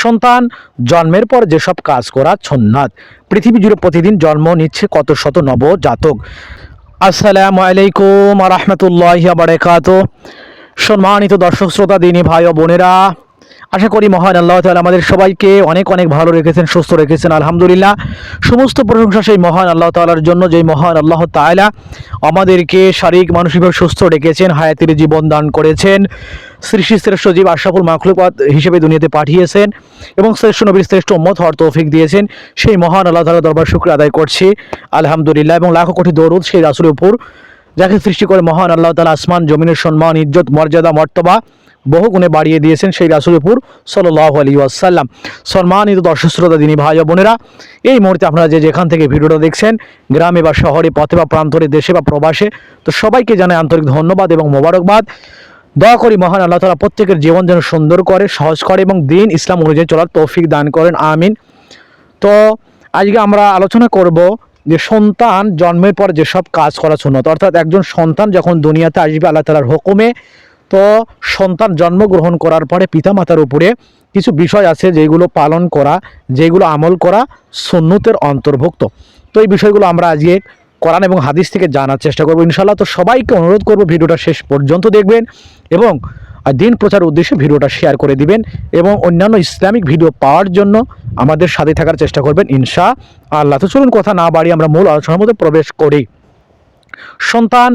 সন্তান জন্মের পর যেসব কাজ করা ছন্নাত পৃথিবী জুড়ে প্রতিদিন জন্ম নিচ্ছে কত শত নবজাতক। আসসালামু আলাইকুম রহমতুল্লাহ বারাকাত সম্মানিত দর্শক, শ্রোতা, দিনী ভাই ও বোনেরা আশা করি মহান আল্লাহ তাআলা আমাদের সবাইকে অনেক অনেক ভালো রেখেছেন, সুস্থ রেখেছেন, আলহামদুলিল্লাহ। সমস্ত প্রশংসা সেই মহান আল্লাহ তাআলার জন্য, যেই মহান আল্লাহ তাআলা আমাদেরকে শারীরিক, মানসিকভাবে সুস্থ রেখেছেন, হায়াতির জীবন দান করেছেন, সৃষ্টি শ্রেষ্ঠ জীব, আশরাফুল মাখলুকাত হিসেবে দুনিয়াতে পাঠিয়েছেন এবং শ্রেষ্ঠ নবীর শ্রেষ্ঠ মত হওয়ার তৌফিক দিয়েছেন। সেই মহান আল্লাহ তালা দরবার শুক্র আদায় করছি, আলহামদুলিল্লাহ এবং লাখো কোটি দরুদ সেই রাসূলের উপর, যাকে সৃষ্টি করে মহান আল্লাহ তালা আসমান, জমিনের সম্মান, ইজ্জত, মর্যাদা, মর্তবা বহু গুণে বাড়িয়ে দিয়েছেন সেই রাসুলপুর সাল্লাহ আলী আসাল্লাম সম্মানিত দর্শক, শ্রোতা, দিনী ভাই বোনেরা, এই মুহূর্তে আপনারা যে যেখান থেকে ভিডিওটা দেখছেন, গ্রামে বা শহরে, পথে বা প্রান্তরে, দেশে বা প্রবাসে, তো সবাইকে জানাই আন্তরিক ধন্যবাদ এবং মোবারকবাদ। দয়া করি মহান আল্লাহ তালা প্রত্যেকের জীবন যেন সুন্দর করে, সহজ করে এবং দিন ইসলাম অনুযায়ী চলার তৌফিক দান করেন, আমিন। তো আজকে আমরা আলোচনা করব যে সন্তান জন্মের পর যেসব কাজ করা সুন্নত, অর্থাৎ একজন সন্তান যখন দুনিয়াতে আসবে, আল্লাহ তালার হুকুমে তো সন্তান জন্মগ্রহণ করার পরে পিতামাতার উপরে কিছু বিষয় আছে যেগুলো পালন করা, যেগুলো আমল করা সুন্নতের অন্তর্ভুক্ত। তো এই বিষয়গুলো আমরা আজকে কোরআন এবং হাদিস থেকে জানার চেষ্টা করব। ইনশাল্লাহ তো সবাইকে অনুরোধ করব ভিডিওটা শেষ পর্যন্ত দেখবেন এবং দিন প্রচার উদ্দেশ্যে ভিডিওটা শেয়ার করে দিবেন এবং অন্যান্য ইসলামিক ভিডিও পাওয়ার জন্য আমাদের সাথে থাকার চেষ্টা করবেন ইনশা আল্লাহ তো চলুন কথা না বাড়িয়ে আমরা মূল আলোচনার মধ্যে প্রবেশ করি। সন্তান,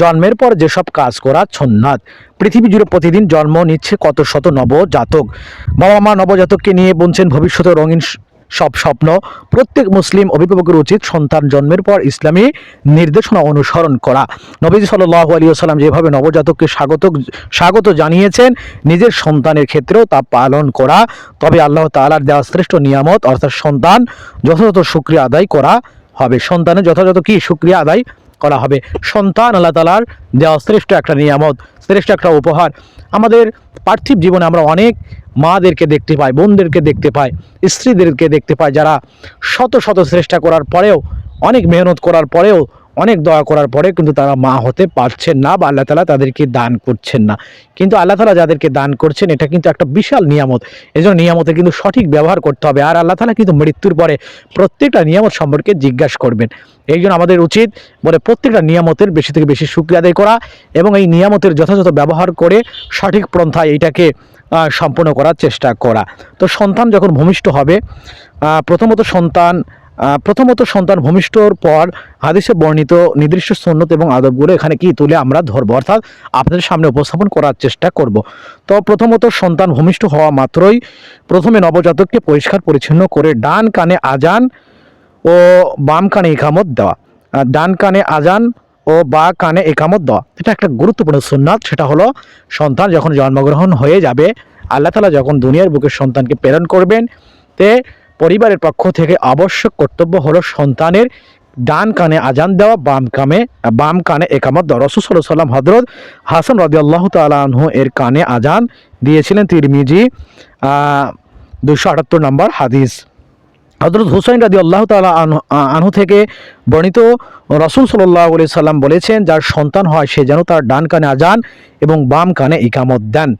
জন্মের পর যেসব কাজ করা ছন্নাত পৃথিবী জুড়ে প্রতিদিন জন্ম নিচ্ছে কত শত নবজাতক। বাবা মা নবজাতককে নিয়ে বলছেন ভবিষ্যতে রঙিন সব স্বপ্ন। প্রত্যেক মুসলিম অভিভাবকের উচিত সন্তান জন্মের পর ইসলামী নির্দেশনা অনুসরণ করা। নবীজি সাল্লাহ আলী সাল্লাম যেভাবে নবজাতককে স্বাগত স্বাগত জানিয়েছেন, নিজের সন্তানের ক্ষেত্রেও তা পালন করা। তবে আল্লাহ তাআলার দেওয়া শ্রেষ্ঠ নিয়ামত, অর্থাৎ সন্তান যথাযথ সুক্রিয়া আদায় করা হবে। সন্তানের যথাযথ কি? সুক্রিয়া আদায় করা হবে। সন্তান আল্লাহ তালার দেওয়া শ্রেষ্ঠ একটা নিয়ামত, শ্রেষ্ঠ একটা উপহার। আমাদের পার্থিব জীবনে আমরা অনেক মাদেরকে দেখতে পাই, বোনদেরকে দেখতে পাই, স্ত্রীদেরকে দেখতে পাই, যারা শত শত চেষ্টা করার পরেও, অনেক মেহনত করার পরেও অনেক দয়া করার পরে কিন্তু তারা মা হতে পারছেন না বা আল্লাহ তালা তাদেরকে দান করছেন না। কিন্তু আল্লাহ তালা যাদেরকে দান করছেন, এটা কিন্তু একটা বিশাল নিয়ামত। এই জন্য নিয়ামতের কিন্তু সঠিক ব্যবহার করতে হবে। আর আল্লাহ তালা কিন্তু মৃত্যুর পরে প্রত্যেকটা নিয়ামত সম্পর্কে জিজ্ঞাসা করবেন। এই জন্য আমাদের উচিত বলে প্রত্যেকটা নিয়ামতের বেশি থেকে বেশি সুক্রিয়া আদায় করা এবং এই নিয়ামতের যথাযথ ব্যবহার করে সঠিক পন্থায় এইটাকে সম্পন্ন করার চেষ্টা করা। তো সন্তান যখন ভূমিষ্ঠ হবে প্রথমত সন্তান প্রথমত সন্তান ভূমিষ্ঠর পর হাদিসে বর্ণিত নির্দিষ্ট সন্ন্যত এবং আদবগুলো এখানে কি তুলে আমরা ধরবো? অর্থাৎ আপনাদের সামনে উপস্থাপন করার চেষ্টা করব। তো প্রথমত সন্তান ভূমিষ্ঠ হওয়া মাত্রই প্রথমে নবজাতককে পরিষ্কার পরিচ্ছন্ন করে ডান কানে আজান ও বাম কানে একামত দেওয়া। ডান কানে আজান ও বা কানে একামত দেওয়া। এটা একটা গুরুত্বপূর্ণ সুন্নাত, সেটা হলো সন্তান যখন জন্মগ্রহণ হয়ে যাবে, আল্লাহ তালা যখন দুনিয়ার বুকে সন্তানকে প্রেরণ করবেন, তে পরিবারের পক্ষ থেকে আবশ্যক কর্তব্য হলো সন্তানের ডান কানে আজান দেওয়া, বাম কামে, বাম কানে একামত দেওয়া। রসুল সাল্লাম হজরত হাসান রদি আল্লাহ তালাহ এর কানে আজান দিয়েছিলেন তিরমিজি দুশো আটাত্তর নম্বর হাদিস। হজরত হুসাইন রাদি আল্লাহ তালা আনহু থেকে বর্ণিত রসুল সাল্লাহ আলি সাল্লাম বলেছেন, যার সন্তান হয়, সে যেন তার ডান কানে আজান এবং বাম কানে ইকামত দেন।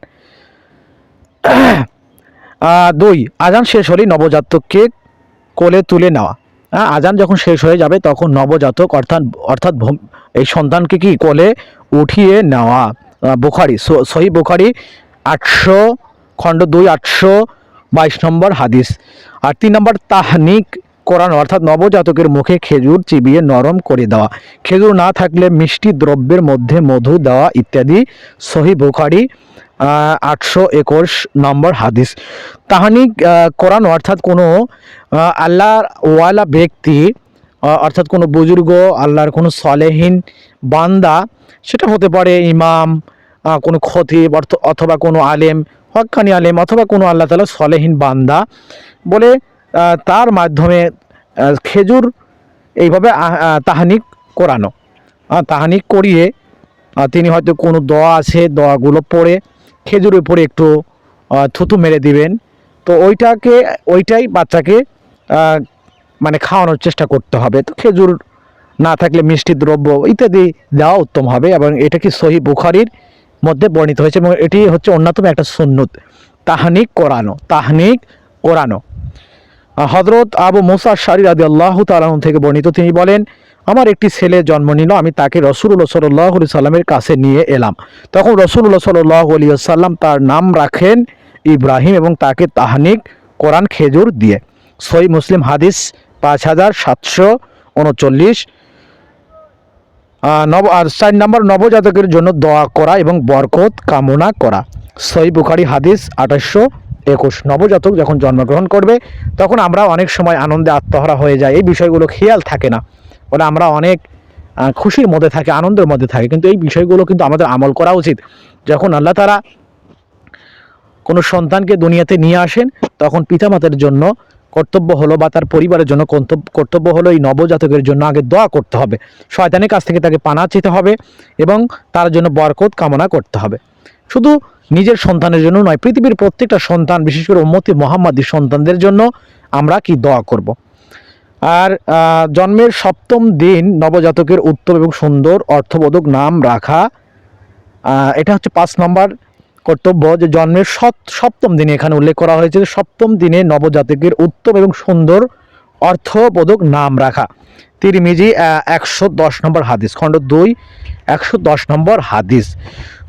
দুই, আজান শেষ হলেই নবজাতককে কোলে তুলে নেওয়া। হ্যাঁ আজান যখন শেষ হয়ে যাবে, তখন নবজাতক অর্থাৎ অর্থাৎ এই সন্তানকে কি কোলে উঠিয়ে নেওয়া? বুখারি, সহি বুখারি, আটশো খণ্ড দুই, আটশো বাইশ নম্বর হাদিস। আর তিন নম্বর, তাহনিক করানো অর্থাৎ নবজাতকের মুখে খেজুর চিবিয়ে নরম করে দেওয়া। খেজুর না থাকলে মিষ্টি দ্রব্যের মধ্যে মধু দেওয়া ইত্যাদি। সহি বুখারি আটশো একুশ নম্বর হাদিস। তাহানিক আহ, করানো অর্থাৎ কোনো আল্লাহর ওয়ালা ব্যক্তি অর্থাৎ কোনো বুজুর্গ আল্লাহর কোনো সলেহীন বান্দা সেটা হতে পারে ইমাম কোনো খতিব অথবা কোনো আলেম হক্কানি আলেম অথবা কোনো আল্লাহ তালা সলেহীন বান্দা বলে তার মাধ্যমে খেজুর এইভাবে তাহানিক করানো তাহানিক করিয়ে তিনি হয়তো কোনো দোয়া আছে দোয়াগুলো পড়ে খেজুরের উপরে একটু থুতু মেরে দিবেন। তো ওইটাকে, ওইটাই বাচ্চাকে মানে খাওয়ানোর চেষ্টা করতে হবে। তো খেজুর না থাকলে মিষ্টি দ্রব্য ইত্যাদি দেওয়া উত্তম হবে এবং এটা কি সহি বুখারির মধ্যে বর্ণিত হয়েছে এবং এটি হচ্ছে অন্যতম একটা সুন্নত। তাহানিক করানো তাহানিক ওড়ানো হজরত আবু মুসা শারি আদি আল্লাহ তালাহ থেকে বর্ণিত, তিনি বলেন আমার একটি ছেলে জন্ম নিল, আমি তাকে রসুল্লাহ সাল্লাহ আলি সাল্লামের কাছে নিয়ে এলাম। তখন রসুল্লাহ সাল্লাহ আলী সাল্লাম তার নাম রাখেন ইব্রাহিম এবং তাকে তাহানিক কোরআন খেজুর দিয়ে। সই মুসলিম হাদিস পাঁচ হাজার সাতশো উনচল্লিশ। নব আর চার নম্বর, নবজাতকের জন্য দোয়া করা এবং বরকত কামনা করা। সই বুখারি হাদিস আঠাশশো একুশ। নবজাতক যখন জন্মগ্রহণ করবে, তখন আমরা অনেক সময় আনন্দে আত্মহারা হয়ে যায় এই বিষয়গুলো খেয়াল থাকে না। বলে আমরা অনেক খুশির মধ্যে থাকি, আনন্দের মধ্যে থাকি। কিন্তু এই বিষয়গুলো কিন্তু আমাদের আমল করা উচিত। যখন আল্লাহ তারা কোনো সন্তানকে দুনিয়াতে নিয়ে আসেন, তখন পিতামাতার জন্য কর্তব্য হলো বা তার পরিবারের জন্য কর্তব্য হলো এই নবজাতকের জন্য আগে দোয়া করতে হবে। শয়তানের কাছ থেকে তাকে পানা চেতে হবে এবং তার জন্য বরকত কামনা করতে হবে। শুধু নিজের সন্তানের জন্য নয়, পৃথিবীর প্রত্যেকটা সন্তান, বিশেষ করে উম্মতি মোহাম্মদী সন্তানদের জন্য আমরা কি দোয়া করব। আর জন্মের সপ্তম দিন নবজাতকের উত্তম এবং সুন্দর অর্থবোধক নাম রাখা। এটা হচ্ছে পাঁচ নম্বর কর্তব্য যে জন্মের সপ্তম দিনে এখানে উল্লেখ করা হয়েছে যে সপ্তম দিনে নবজাতকের উত্তম এবং সুন্দর অর্থবোধক নাম রাখা। তিরমিজি একশো দশ নম্বর হাদিস, খণ্ড দুই, একশো দশ নম্বর হাদিস।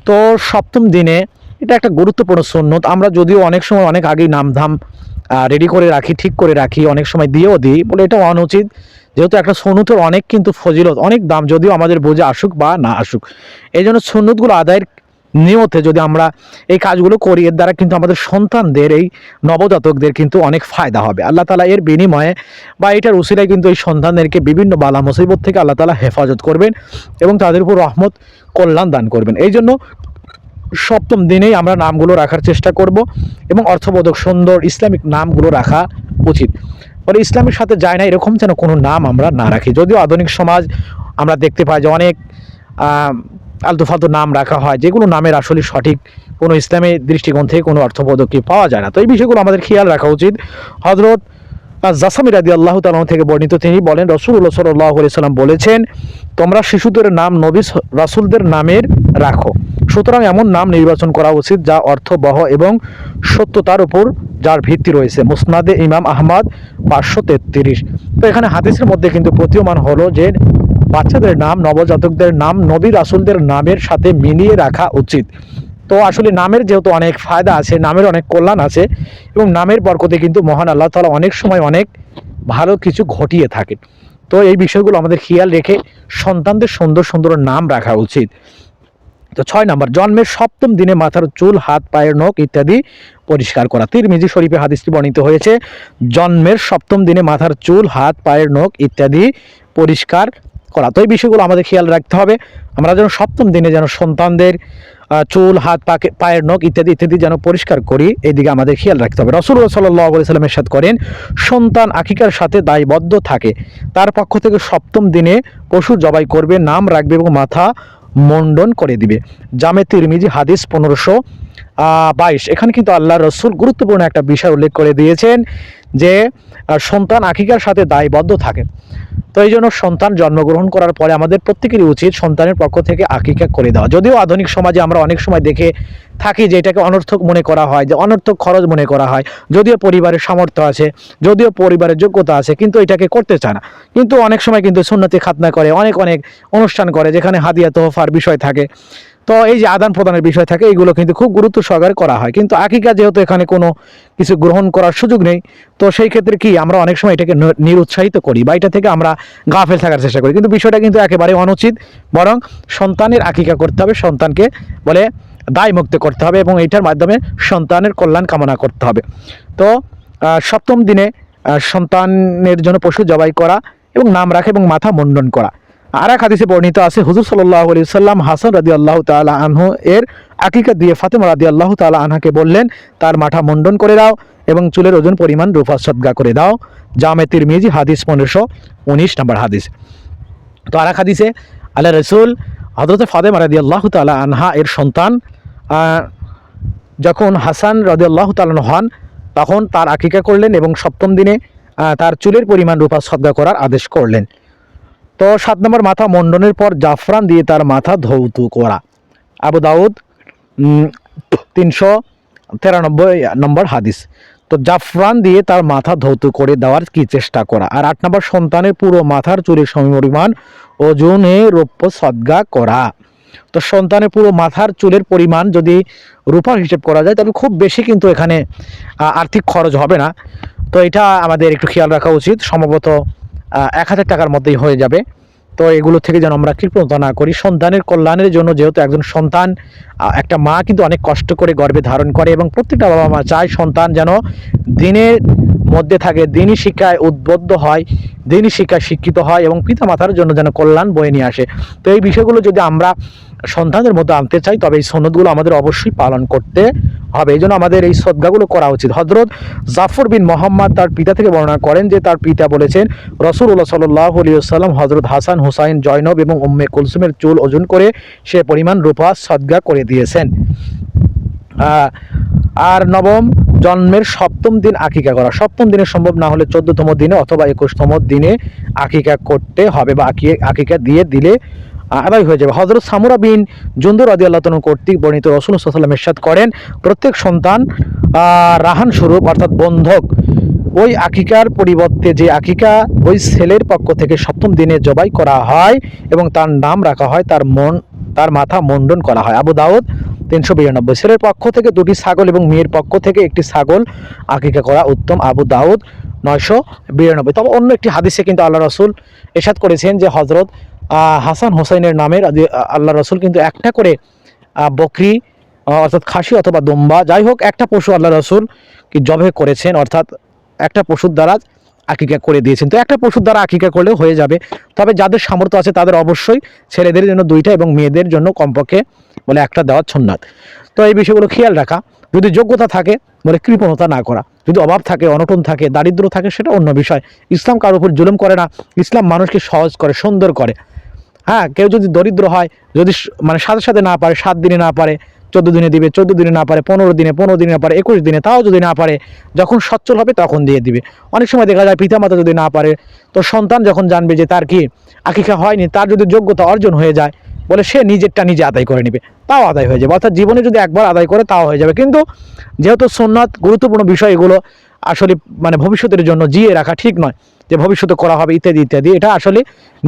তো সপ্তম দিনে এটা একটা গুরুত্বপূর্ণ সুন্নত। আমরা যদিও অনেক সময় অনেক আগেই নামধাম রেডি করে রাখি, ঠিক করে রাখি, অনেক সময় দিয়েও দিই, বলে এটা অনুচিত। যেহেতু একটা সন্ন্যতের অনেক কিন্তু ফজিলত, অনেক দাম যদিও আমাদের বোঝে আসুক বা না আসুক। এই জন্য সন্ন্যতগুলো আদায়ের নিয়তে যদি আমরা এই কাজগুলো করি, এর দ্বারা কিন্তু আমাদের সন্তানদের, এই নবজাতকদের কিন্তু অনেক ফায়দা হবে। আল্লাহ তালা এর বিনিময়ে বা এটার উসিলায় কিন্তু এই সন্তানদেরকে বিভিন্ন বালা মুসিবত থেকে আল্লাহ তালা হেফাজত করবেন এবং তাদের উপর রহমত, কল্যাণ দান করবেন। এই জন্য সপ্তম দিনেই আমরা নামগুলো রাখার চেষ্টা করব এবং অর্থবোধক সুন্দর ইসলামিক নামগুলো রাখা উচিত। ফলে ইসলামের সাথে যায় না এরকম যেন কোনো নাম আমরা না রাখি। যদিও আধুনিক সমাজ আমরা দেখতে পাই যে অনেক আলতু ফালতু নাম রাখা হয়, যেগুলো নামের আসলে সঠিক কোনো ইসলামী দৃষ্টিকোণ থেকে কোনো অর্থবোধকই পাওয়া যায় না। তো এই বিষয়গুলো আমাদের খেয়াল রাখা উচিত। হজরত জাসামি রাদি আল্লাহ তালাহ থেকে বর্ণিত তিনি বলেন রসুল্লাহ সাল্লাহ সাল্লাম বলেছেন, তোমরা শিশুদের নাম নবী রাসুলদের নামের রাখো। সুতরাং এমন নাম নির্বাচন করা উচিত যা অর্থবহ এবং সত্যতার উপর যার ভিত্তি রয়েছে। মুসনাদে ইমাম আহমদ পাঁচশো তেত্রিশ। তো এখানে হাদিসের মধ্যে কিন্তু প্রতীয়মান হলো যে বাচ্চাদের নাম, নবজাতকদের নাম, নবী রাসুলদের নামের সাথে মিলিয়ে রাখা উচিত। তো আসলে নামের যেহেতু অনেক ফায়দা আছে, নামের অনেক কল্যাণ আছে এবং নামের বরকতে কিন্তু মহান আল্লাহ তালা অনেক সময় অনেক ভালো কিছু ঘটিয়ে থাকে। তো এই বিষয়গুলো আমাদের খেয়াল রেখে সন্তানদের সুন্দর সুন্দর নাম রাখা উচিত। তো ছয় নম্বর, জন্মের সপ্তম দিনে মাথার চুল, হাত, পায়ের নখ ইত্যাদি পরিষ্কার করা। তিরমিজি শরীফে হাদিসটি বর্ণিত হয়েছে, জন্মের সপ্তম দিনে মাথার চুল, হাত, পায়ের নখ ইত্যাদি পরিষ্কার করা। তো এই বিষয়গুলো আমাদের খেয়াল রাখতে হবে। আমরা যেন সপ্তম দিনে যেন সন্তানদের চুল, হাত, পাকে, পায়ের নখ ইত্যাদি ইত্যাদি যেন পরিষ্কার করি, এইদিকে আমাদের খেয়াল রাখতে হবে। রসুল সাল্লাহ সাল্লামের সাথে করেন, সন্তান আকিকার সাথে দায়বদ্ধ থাকে, তার পক্ষ থেকে সপ্তম দিনে পশু জবাই করবে, নাম রাখবে এবং মাথা মণ্ডন করে দিবে। জামে তিরমিজি, হাদিস পনেরোশো বাইশ। এখানে কিন্তু আল্লাহ রসুল গুরুত্বপূর্ণ একটা বিষয় উল্লেখ করে দিয়েছেন যে সন্তান আকিকার সাথে দায়বদ্ধ থাকে। তো এই জন্য সন্তান জন্মগ্রহণ করার পরে আমাদের প্রত্যেকেরই উচিত সন্তানের পক্ষ থেকে আকিকা করে দেওয়া। যদিও আধুনিক সমাজে আমরা অনেক সময় দেখে থাকি যে এটাকে অনর্থক মনে করা হয়, যে অনর্থক খরচ মনে করা হয়। যদিও পরিবারের সামর্থ্য আছে, যদিও পরিবারের যোগ্যতা আছে, কিন্তু এটাকে করতে চায় না। কিন্তু অনেক সময় কিন্তু সুন্নতি খাতনা করে, অনেক অনেক অনুষ্ঠান করে, যেখানে হাদিয়া, তোহফার বিষয় থাকে। তো এই যে আদান প্রদানের বিষয় থাকে, এইগুলো কিন্তু খুব গুরুত্ব সহকারে করা হয়। কিন্তু আকিকা যেহেতু এখানে কোনো কিছু গ্রহণ করার সুযোগ নেই, তো সেই ক্ষেত্রে কি আমরা অনেক সময় এটাকে নিরুৎসাহিত করি বা এটা থেকে আমরা গাফেল থাকার চেষ্টা করি। কিন্তু বিষয়টা কিন্তু একেবারে অনুচিত, বরং সন্তানের আকিকা করতে হবে, সন্তানকে বলে দায় মুক্ত করতে হবে এবং এটার মাধ্যমে সন্তানের কল্যাণ কামনা করতে হবে। তো সপ্তম দিনে সন্তানের জন্য পশু জবাই করা এবং নাম রাখা এবং মাথা মুন্ডন করা। আর এক হাদিসে বর্ণিত আছে, হুজুর সাল্লাহ আলি সাল্লাম হাসান রাদি আল্লাহ তালা আনহু এর আকিকা দিয়ে ফাতেমা রাদি আল্লাহ তালা আনহাকে বললেন, তার মাথা মুন্ডন করে দাও এবং চুলের ওজন পরিমাণ রূপা সদ্গা করে দাও। জামে তিরমিজি হাদিস পনেরোশো উনিশ নম্বর হাদিস। তো আর এক হাদিসে, আল্লাহ রসুল হজরতে ফাতেমা রাদি আল্লাহ তালা আনহা এর সন্তান যখন হাসান রাদি আল্লাহ তালান হন, তখন তার আকিকা করলেন এবং সপ্তম দিনে তার চুলের পরিমাণ রূপা সদ্গা করার আদেশ করলেন। তো সাত নম্বর মাথা মণ্ডনের পর জাফরান দিয়ে তার মাথা ধৌত করা। আবু দাউদ তিনশো তেরানব্বই নম্বর হাদিস। তো জাফরান দিয়ে তার মাথা ধৌত করে দেওয়ার কি চেষ্টা করা? আর আট নম্বর, সন্তানের পুরো মাথার চুলের সমপরিমাণ ওজনে রৌপ্য সদ্গা করা। তো সন্তানের পুরো মাথার চুলের পরিমাণ যদি রূপার হিসেব করা যায়, তবে খুব বেশি কিন্তু এখানে আর্থিক খরচ হবে না। তো এটা আমাদের একটু খেয়াল রাখা উচিত। সম্ভবত এক হাজার টাকার মধ্যেই হয়ে যাবে। তো এগুলো থেকে যেন আমরা কৃপণতা না করি। সন্তানের কল্যাণের জন্য যেহেতু একজন সন্তান একটা মা কিন্তু অনেক কষ্ট করে গর্বে ধারণ করে এবং প্রত্যেকটা বাবা মা চায় সন্তান যেন দিনের মধ্যে থাকে, দিনই শিক্ষায় উদ্বুদ্ধ হয়, দিনই শিক্ষায় শিক্ষিত হয় এবং পিতা মাতার জন্য যেন কল্যাণ বয়ে নিয়ে আসে। তো এই বিষয়গুলো যদি আমরা সন্তানের মধ্যে আনতে চাই, তবে এই সনদগুলো আমাদের অবশ্যই পালন করতে হবে। এই জন্য আমাদের এই সদ্গাগুলো করা উচিত। হজরত জাফর বিন মোহাম্মদ তার পিতা থেকে বর্ণনা করেন যে তার পিতা বলেছেন রসুল্লাহ সাল্লাহ আলিয়াল্লাম হজরত হাসান হুসাইন জয়নব এবং উম্মে কুলসুমের চুল ওজন করে সে পরিমাণ রূপা সদ্গা করে দিয়েছেন। আর নবম, জন্মের সপ্তম দিন আকিকা করা। সপ্তম দিনে সম্ভব না হলে চোদ্দতম দিনে অথবা একুশতম দিনে আকিকা করতে হবে বা আকিকা দিয়ে দিলে আদায় হয়ে যাবে। হজরত সামুরা বিন জুন্দুর আদি আল্লাহ কর্তৃক বর্ণিত রসুল সাল্লাম এরশাদ করেন, প্রত্যেক সন্তান রাহান স্বরূপ, অর্থাৎ বন্ধক, ওই আকিকার পরিবর্তে যে আকিকা, ওই ছেলের পক্ষ থেকে সপ্তম দিনে জবাই করা হয় এবং তার নাম রাখা হয়, তার মন, তার মাথা মণ্ডন করা হয়। আবু দাউদ তিনশো বিরানব্বই ছেলের পক্ষ থেকে দুটি ছাগল এবং মেয়ের পক্ষ থেকে একটি ছাগল আকিকা করা উত্তম। আবু দাউদ নয়শো বিরানব্বই। তবে অন্য একটি হাদিসে কিন্তু আল্লাহ রসুল এসাদ করেছেন যে হজরত হাসান হোসাইনের নামের আল্লাহ রসুল কিন্তু একটা করে বকরি অর্থাৎ খাসি অথবা দম্বা যাই হোক একটা পশু আল্লাহ রসুল কি জবে করেছেন, অর্থাৎ একটা পশুর দ্বারা আকিকা করে দিয়েছেন। তো একটা পশুর দ্বারা আকিকা করলে হয়ে যাবে। তবে যাদের সামর্থ্য আছে তাদের অবশ্যই ছেলেদের জন্য দুইটা এবং মেয়েদের জন্য কমপক্ষে বলে একটা দেওয়ার ছন্নাত তো এই বিষয়গুলো খেয়াল রাখা। যদি যোগ্যতা থাকে বলে কৃপণতা না করা। যদি অভাব থাকে, অনটন থাকে, দারিদ্র থাকে, সেটা অন্য বিষয়। ইসলাম কারোর উপর জুলুম করে না। ইসলাম মানুষকে সহজ করে, সুন্দর করে। হ্যাঁ কেউ যদি দরিদ্র হয়, যদি মানে সাথে সাথে না পারে, সাত দিনে না পারে, চোদ্দ দিনে দিবে, চোদ্দ দিনে না পারে, পনেরো দিনে পনেরো দিনে না পারে, একুশ দিনে, তাও যদি না পারে, যখন সচ্ছল হবে তখন দিয়ে দিবে। অনেক সময় দেখা যায় পিতামাতা যদি না পারে, তো সন্তান যখন জানবে যে তার কি আকিকা হয়নি, তার যদি যোগ্যতা অর্জন হয়ে যায়, বলে সে নিজেরটা নিজে আদায় করে নেবে, তাও আদায় হয়ে যাবে। অর্থাৎ জীবনে যদি একবার আদায় করে, তাও হয়ে যাবে। কিন্তু যেহেতু সোননাথ গুরুত্বপূর্ণ বিষয় এগুলো আসলে মানে ভবিষ্যতের জন্য জিয়ে রাখা ঠিক নয় যে ভবিষ্যতে করা হবে ইত্যাদি ইত্যাদি, এটা আসলে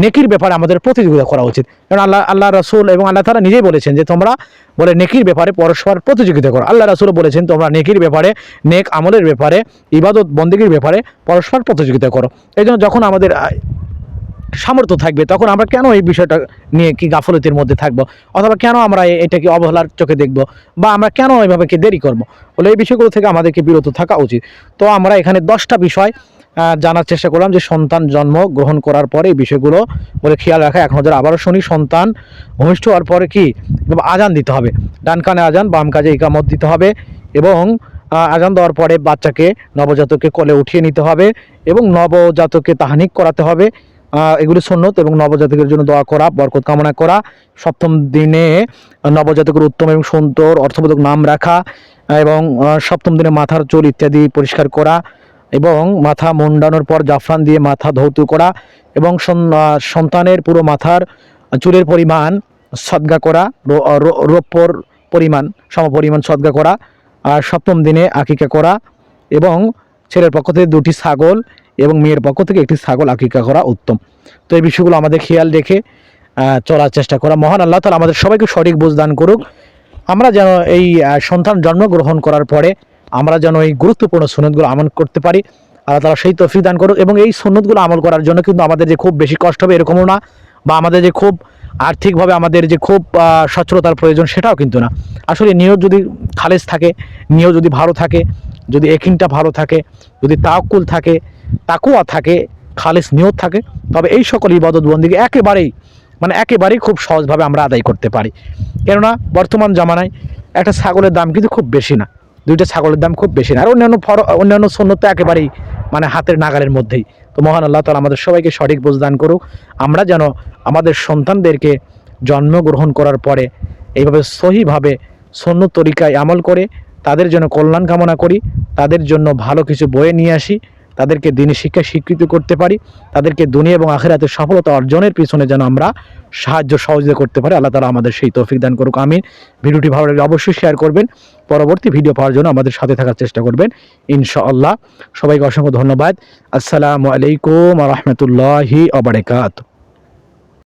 নেকির ব্যাপারে আমাদের প্রতিযোগিতা করা উচিত। কারণ আল্লাহ আল্লাহ রসুল এবং আল্লাহ তারা নিজেই বলেছেন যে তোমরা বলে নেকির ব্যাপারে পরস্পর প্রতিযোগিতা করো। আল্লাহ রসুল বলেছেন, তোমরা নেকির ব্যাপারে, নেক আমলের ব্যাপারে, ইবাদত বন্দীগীর ব্যাপারে পরস্পর প্রতিযোগিতা করো। এই যখন আমাদের সামর্থ্য থাকবে, তখন আমরা কেন এই বিষয়টা নিয়ে কি গাফলতির মধ্যে থাকব? অথবা কেন আমরা এটাকে অবহেলার চোখে দেখব? বা আমরা কেন এভাবে কি দেরি করব? বলে এই বিষয়গুলো থেকে আমাদেরকে বিরত থাকা উচিত। তো আমরা এখানে দশটা বিষয় জানার চেষ্টা করলাম যে সন্তান জন্ম গ্রহণ করার পরে এই বিষয়গুলো বলে খেয়াল রাখা এখন যারা আবারও শুনি, সন্তান ভূমিষ্ঠ হওয়ার পরে কি? আজান দিতে হবে। ডান কানে আজান, বাম কাজে ইকামত দিতে হবে এবং আজান দেওয়ার পরে বাচ্চাকে নবজাতককে কোলে উঠিয়ে নিতে হবে এবং নবজাতককে তাহানিক করাতে হবে। এগুলি সন্ন্যত এবং নবজাতকের জন্য দোয়া করা, বরকত কামনা করা, সপ্তম দিনে নবজাতকের উত্তম এবং সুন্দর অর্থবোধক নাম রাখা এবং সপ্তম দিনে মাথার চুল ইত্যাদি পরিষ্কার করা এবং মাথা মুন্ডানোর পর জাফরান দিয়ে মাথা ধৌত করা এবং সন্তানের পুরো মাথার চুলের পরিমাণ সদ্গা করা রৌপ্যর পরিমাণ, সমপরিমাণ সদ্গা করা, আর সপ্তম দিনে আকিকা করা এবং ছেলের পক্ষ থেকে দুটি ছাগল এবং মেয়ের পক্ষ থেকে একটি ছাগল আকিকা করা উত্তম। তো এই বিষয়গুলো আমাদের খেয়াল রেখে চলার চেষ্টা করা। মহান আল্লাহ তালা আমাদের সবাইকে সঠিক বুঝদান করুক। আমরা যেন এই সন্তান জন্মগ্রহণ করার পরে আমরা যেন এই গুরুত্বপূর্ণ সুনতগুলো আমল করতে পারি, আল্লাহ তালা সেই তফিক দান করুক এবং এই সুন্নতগুলো আমল করার জন্য কিন্তু আমাদের যে খুব বেশি কষ্ট হবে এরকমও না বা আমাদের যে খুব আর্থিকভাবে আমাদের যে খুব সচ্ছলতার প্রয়োজন সেটাও কিন্তু না। আসলে নিয়ত যদি খালেজ থাকে, নিয়ত যদি ভালো থাকে, যদি একিনটা ভালো থাকে, যদি তাকুল থাকে তাকুয়া থাকে, খালেজ নিয়ত থাকে, তবে এই সকল ইবাদত বন্দিকে একেবারেই মানে একেবারেই খুব সহজভাবে আমরা আদায় করতে পারি। কেননা বর্তমান জামানায় একটা ছাগলের দাম কিন্তু খুব বেশি না। দুইটা ছাগলের দাম খুব বেশি না। আর অন্যান্য ফর, অন্যান্য সৈন্য তো একেবারেই মানে হাতের নাগালের মধ্যেই। তো মহান আল্লাহ তালা আমাদের সবাইকে সঠিক বোঝদান করুক। আমরা যেন আমাদের সন্তানদেরকে জন্মগ্রহণ করার পরে এইভাবে সহিভাবে সৈন্য তরিকায় আমল করে তাদের জন্য কল্যাণ কামনা করি, তাদের জন্য ভালো কিছু বয়ে নিয়ে আসি। তাদেরকে দিনে শিক্ষা স্বীকৃত করতে পারি, তাদেরকে দুনিয়া এবং আখেরাতে সফলতা অর্জনের পিছনে যেন আমরা সাহায্য সহযোগিতা করতে পারি। আল্লাহ তালা আমাদের সেই তৌফিক দান করুক, আমিন। ভিডিওটি ভালো লাগলে অবশ্যই শেয়ার করবেন। পরবর্তী ভিডিও পাওয়ার জন্য আমাদের সাথে থাকার চেষ্টা করবেন, ইনশাআল্লাহ। সবাইকে অসংখ্য ধন্যবাদ। আসসালামু আলাইকুম রহমতুল্লাহি আবরকাত